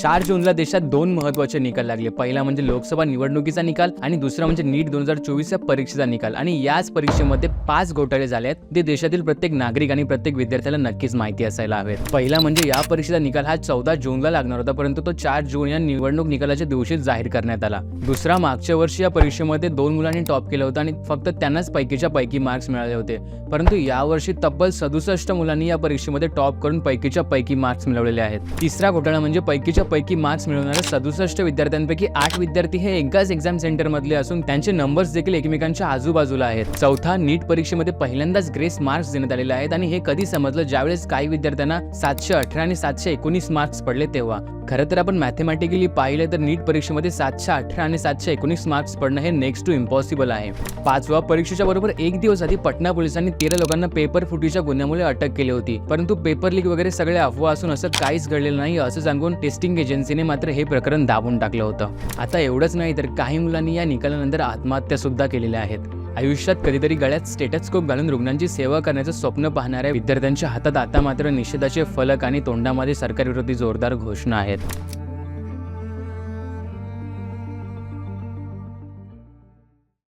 चार जूनला देशात दोन महत्त्वाचे निकाल लागले. पहिला म्हणजे लोकसभा निवडणुकीचा निकाल आणि दुसरा म्हणजे नीट दोन हजार चोवीस या परीक्षेचा निकाल. आणि याच परीक्षेमध्ये पाच घोटाळे झाले आहेत ते देशातील प्रत्येक नागरिक आणि प्रत्येक विद्यार्थ्याला नक्कीच माहिती असायला हवेत. पहिला म्हणजे या परीक्षेचा निकाल हा चौदा जूनला लागणार होता परंतु तो चार जून या निवडणूक निकालाच्या दिवशी जाहीर करण्यात आला. दुसरा मागच्या वर्षी या परीक्षेमध्ये दोन मुलांनी टॉप केलं होतं आणि फक्त त्यांनाच पैकीच्या पैकी मार्क्स मिळाले होते. परंतु यावर्षी तब्बल सदुसष्ट मुलांनी या परीक्षेमध्ये टॉप करून पैकीच्या पैकी मार्क्स मिळवलेले आहेत. तिसरा घोटाळा म्हणजे पैकीच्या पैकी मार्क्स मिळवणाऱ्या सदुसष्ट विद्यार्थ्यांपैकी आठ विद्यार्थी हे एकाच एक्झाम सेंटर मधले असून त्यांचे नंबर्स देखील एकमेकांच्या आजूबाजूला आहेत. चौथा नीट परीक्षेमध्ये पहिल्यांदाच ग्रेस मार्क्स देण्यात आलेले आहेत आणि हे कधी समजलं? ज्यावेळेस काही विद्यार्थ्यांना सातशे अठरा आणि सातशे एकोणीस मार्क्स पडले तेव्हा. खरं तर आपण मॅथमॅटिकली पाहिलं तर नीट परीक्षेमध्ये सातशे अठरा आणि सातशे एकोणीस मार्क्स पडणं हे नेक्स्ट टू इम्पॉसिबल आहे. पाचवा परीक्षेच्या बरोबर एक दिवस आधी पटना पोलिसांनी तेरा लोकांना पेपर फुटीच्या गुन्ह्यामुळे अटक केली होती. परंतु पेपर लीक वगैरे सगळे अफवा असून असं काहीच घडलेलं नाही असं सांगून टेस्टिंग एजन्सीने मात्र हे प्रकरण दाबून टाकलं होतं. आता एवढंच नाही तर काही मुलांनी या निकालानंतर आत्महत्या सुद्धा केलेल्या आहेत. आयुष्यात कधीतरी गळ्यात स्टेटस्कोप घालून रुग्णांची सेवा करण्याचं स्वप्न पाहणाऱ्या विद्यार्थ्यांच्या हातात आता मात्र निषेधाचे फलक आणि तोंडामध्ये सरकारविरोधी जोरदार घोषणा आहेत.